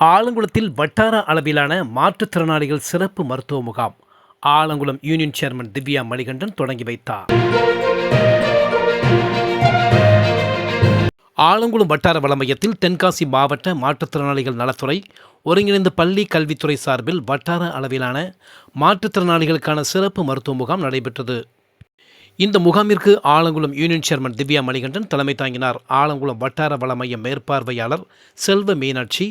ஆலங்குளத்தில் வட்டார அளவிலான மாற்றுத்திறனாளிகள் சிறப்பு மருத்துவ முகாம். ஆலங்குளம் யூனியன் சேர்மன் திவ்யா மணிகண்டன் தொடங்கி வைத்தார். ஆலங்குளம் வட்டார வள மையத்தில் தென்காசி மாவட்ட மாற்றுத்திறனாளிகள் நலத்துறை ஒருங்கிணைந்த பள்ளி கல்வித்துறை சார்பில் வட்டார அளவிலான மாற்றுத்திறனாளிகளுக்கான சிறப்பு மருத்துவ முகாம் நடைபெற்றது. இந்த முகாமிற்கு ஆலங்குளம் யூனியன் சேர்மன் திவ்யா மணிகண்டன் தலைமை தாங்கினார். ஆலங்குளம் வட்டார வள மைய மேற்பார்வையாளர் செல்வ மீனாட்சி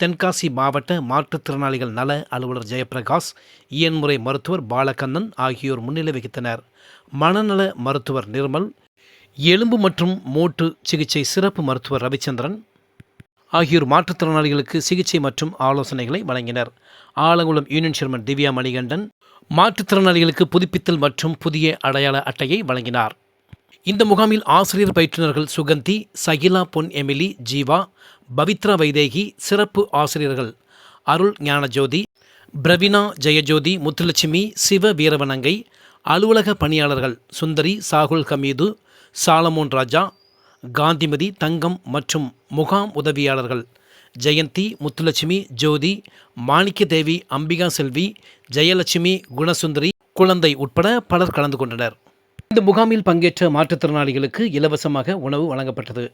தென்காசி மாவட்ட மாற்றுத்திறனாளிகள் நல அலுவலர் ஜெயபிரகாஷ் இயன்முறை மருத்துவர் பாலகண்ணன் ஆகியோர் முன்னிலை வகித்தனர். மனநல மருத்துவர் நிர்மல் எலும்பு மற்றும் மூட்டு சிகிச்சை சிறப்பு மருத்துவர் ரவிச்சந்திரன் ஆகியோர் மாற்றுத்திறனாளிகளுக்கு சிகிச்சை மற்றும் ஆலோசனைகளை வழங்கினர். ஆலங்குளம் யூனியன் சேர்மன் திவ்யா மணிகண்டன் மாற்றுத்திறனாளிகளுக்கு புதுப்பித்தல் மற்றும் புதிய அடையாள அட்டையை வழங்கினார். இந்த முகாமில் ஆசிரியர் பயிற்றுனர்கள் சுகந்தி சகிலா பொன் எமிலி ஜீவா பவித்ரா வைதேகி சிறப்பு ஆசிரியர்கள் அருள் ஞானஜோதி பிரவினா ஜெயஜோதி முத்துலட்சுமி சிவ வீரவனங்கை அலுவலக பணியாளர்கள் சுந்தரி சாகுல் ஹமீது சாலமோன் ராஜா காந்திமதி தங்கம் மற்றும் முகாம் உதவியாளர்கள் ஜெயந்தி முத்துலட்சுமி ஜோதி மாணிக்கதேவி அம்பிகா செல்வி ஜெயலட்சுமி குணசுந்தரி குழந்தை உட்பட பலர் கலந்து கொண்டனர். இந்த முகாமில் பங்கேற்ற மாற்றுத்திறனாளிகளுக்கு இலவசமாக உணவு வழங்கப்பட்டது.